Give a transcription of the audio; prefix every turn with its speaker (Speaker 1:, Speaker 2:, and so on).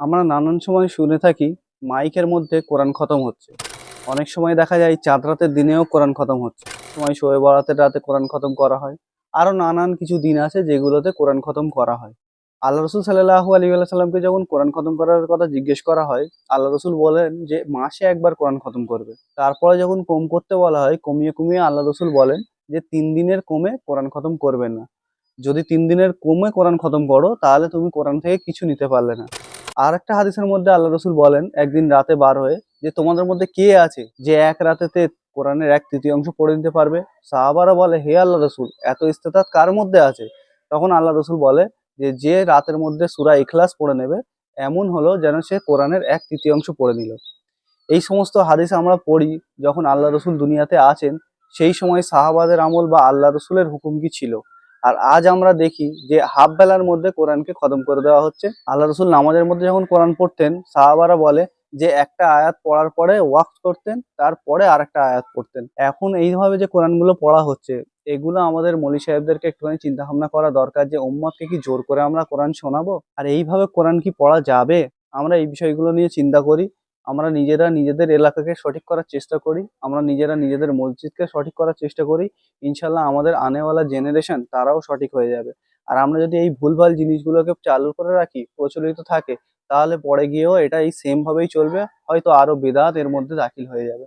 Speaker 1: আমরা নানান সময় শুনে থাকি, মাইকের মধ্যে কোরআন খতম হচ্ছে। অনেক সময় দেখা যায়, চাঁদ রাতের দিনেও কোরআন খতম হচ্ছে। সময় শোয়ে বরাতের রাতে কোরআন খতম করা হয়। আরও নানান কিছু দিন আছে যেগুলোতে কোরআন খতম করা হয়। আল্লাহ রসুল সাল্লাহু আলী সাল্লামকে যখন কোরআন খতম করার কথা জিজ্ঞেস করা হয়, আল্লাহ রসুল বলেন যে, মাসে একবার কোরআন খতম করবে। তারপরে যখন কম করতে বলা হয়, কমিয়ে কমিয়ে আল্লাহ রসুল বলেন যে, তিন দিনের কমে কোরআন খতম করবে না। যদি তিন দিনের কমে কোরআন খতম করো, তাহলে তুমি কোরআন থেকে কিছু নিতে পারলে না। আর একটা হাদিসের মধ্যে আল্লাহ রসুল বলেন, একদিন রাতে বার হয়ে যে তোমাদের মধ্যে কে আছে যে এক রাতেতে কোরআনের এক তৃতীয়াংশ পড়ে নিতে পারবে? সাহাবারা বলে, হে আল্লাহ রসুল, এত ইস্তেতাত কার মধ্যে আছে? তখন আল্লাহ রসুল বলে যে যে রাতের মধ্যে সুরা ইখলাস পড়ে নেবে, এমন হলো যেন সে কোরআনের এক তৃতীয়াংশ পড়ে নিল। এই সমস্ত হাদিস আমরা পড়ি যখন আল্লাহ রসুল দুনিয়াতে আছেন, সেই সময় সাহাবাদের আমল বা আল্লাহ রসুলের হুকুম কি ছিল? আর আজ আমরা দেখি যে হাফ বেলার মধ্যে কোরআনকে খতম করে দেওয়া হচ্ছে। আল্লাহ রসুল নামাজের মধ্যে যখন কোরআন পড়তেন, সাহাবারা বলে যে একটা আয়াত পড়ার পরে ওয়াক্ত করতেন, তারপরে আর একটা আয়াত পড়তেন। এখন এইভাবে যে কোরআনগুলো পড়া হচ্ছে, এগুলো আমাদের মলি সাহেবদেরকে একটুখানি চিন্তা ভাবনা করা দরকার যে উম্মতকে কি জোর করে আমরা কোরআন শোনাবো? আর এইভাবে কোরআন কি পড়া যাবে? আমরা এই বিষয়গুলো নিয়ে চিন্তা করি। আমরা নিজেরা নিজেদের এলাকাকে সঠিক করার চেষ্টা করি, আমরা নিজেরা নিজেদের মসজিদকে সঠিক করার চেষ্টা করি, ইনশাল্লাহ আমাদের আনেওয়ালা জেনারেশন তারাও সঠিক হয়ে যাবে। আর আমরা যদি এই ভুলভাল জিনিসগুলোকে চালু করে রাখি, প্রচলিত থাকে, তাহলে পরে গিয়েও এটা এই সেমভাবেই চলবে, হয়তো আরও বেদাত এর মধ্যে দাখিল হয়ে যাবে।